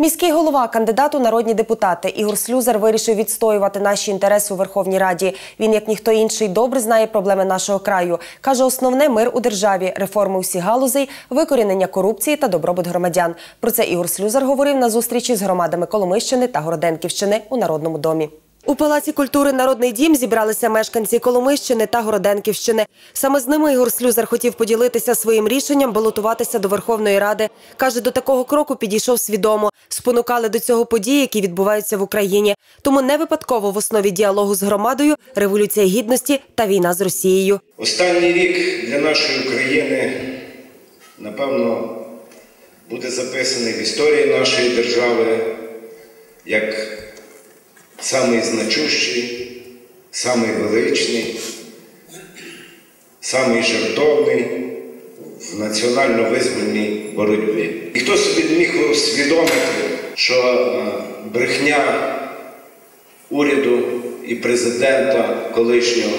Міський голова, кандидат у народні депутати Ігор Слюзар вирішив відстоювати наші інтереси у Верховній Раді. Він, як ніхто інший, добре знає проблеми нашого краю. Каже, основне мир у державі, реформи усіх галузей, викорінення корупції та добробут громадян. Про це Ігор Слюзар говорив на зустрічі з громадами Коломищини та Городенківщини у Народному домі. У Палаці культури Народний дім зібралися мешканці Коломищини та Городенківщини. Саме з ними Ігор Слюзар хотів поділитися своїм рішенням балотуватися до Верховної Ради. Каже, до такого кроку підійшов свідомо. Спонукали до цього події, які відбуваються в Україні. Тому не випадково в основі діалогу з громадою революція гідності та війна з Росією. Останній рік для нашої України, напевно, буде записаний в історії нашої держави як самий значущий, самий величний, самий жертовний в національно-визвольній боротьбі. І хто собі міг усвідомити, що е, брехня уряду і президента колишнього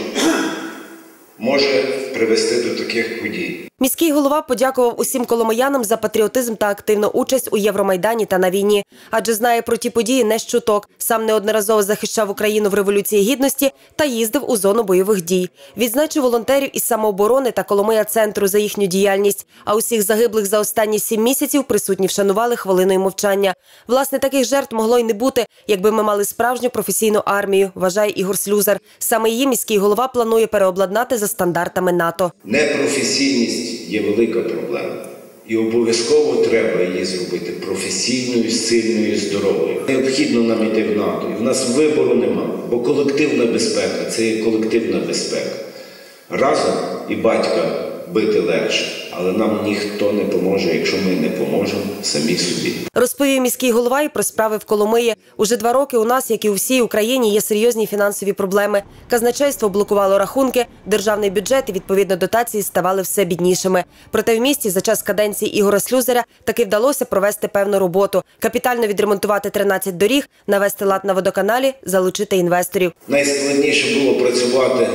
може привести до таких подій. Міський голова подякував усім коломиянам за патріотизм та активну участь у Євромайдані та на війні, адже знає про ті події не з. Сам неодноразово захищав Україну в революції гідності та їздив у зону бойових дій. Відзначив волонтерів із самооборони та Коломия центру за їхню діяльність. А усіх загиблих за останні сім місяців присутні вшанували хвилиною мовчання. Власне, таких жертв могло й не бути, якби ми мали справжню професійну армію. Вважає Ігор Слюзар. Саме її міський голова планує переобладнати за стандартами НАТО. Непрофесійність є велика проблема. І обов'язково треба її зробити професійною, сильною, здоровою. Необхідно нам йти в НАТО. І в нас вибору нема, бо колективна безпека це є колективна безпека. Разом і батька бити легше, але нам ніхто не поможе, якщо ми не поможемо самі собі. Розповів міський голова і про справи в Коломиї. Уже два роки у нас, як і у всій Україні, є серйозні фінансові проблеми. Казначейство блокувало рахунки, державний бюджет і відповідно дотації ставали все біднішими. Проте в місті за час каденції Ігора Слюзаря таки вдалося провести певну роботу: капітально відремонтувати 13 доріг, навести лад на водоканалі, залучити інвесторів. Найскладніше було працювати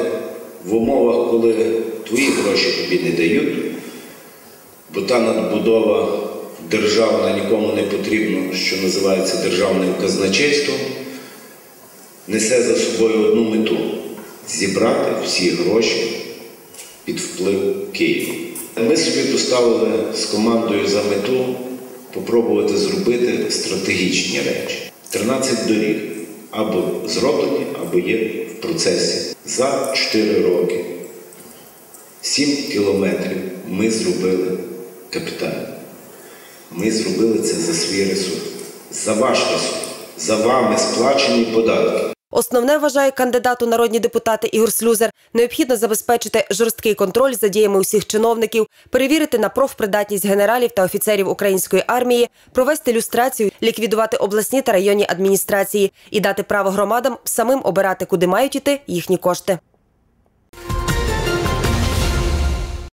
в умовах, коли твої гроші тобі не дають, бо та надбудова державна нікому не потрібно, що називається державним казначейством, несе за собою одну мету зібрати всі гроші під вплив Києва. Ми собі поставили з командою за мету попробувати зробити стратегічні речі. 13 доріг або зроблені, або є в процесі. За 4 роки 7 кілометрів ми зробили капітально. Ми зробили це за свій ресурс, за ваш ресурс, за вами сплачені податки. Основне вважає кандидат у народні депутати Ігор Слюзер. Необхідно забезпечити жорсткий контроль за діями усіх чиновників, перевірити на профпридатність генералів та офіцерів української армії, провести люстрацію, ліквідувати обласні та районні адміністрації і дати право громадам самим обирати, куди мають іти їхні кошти.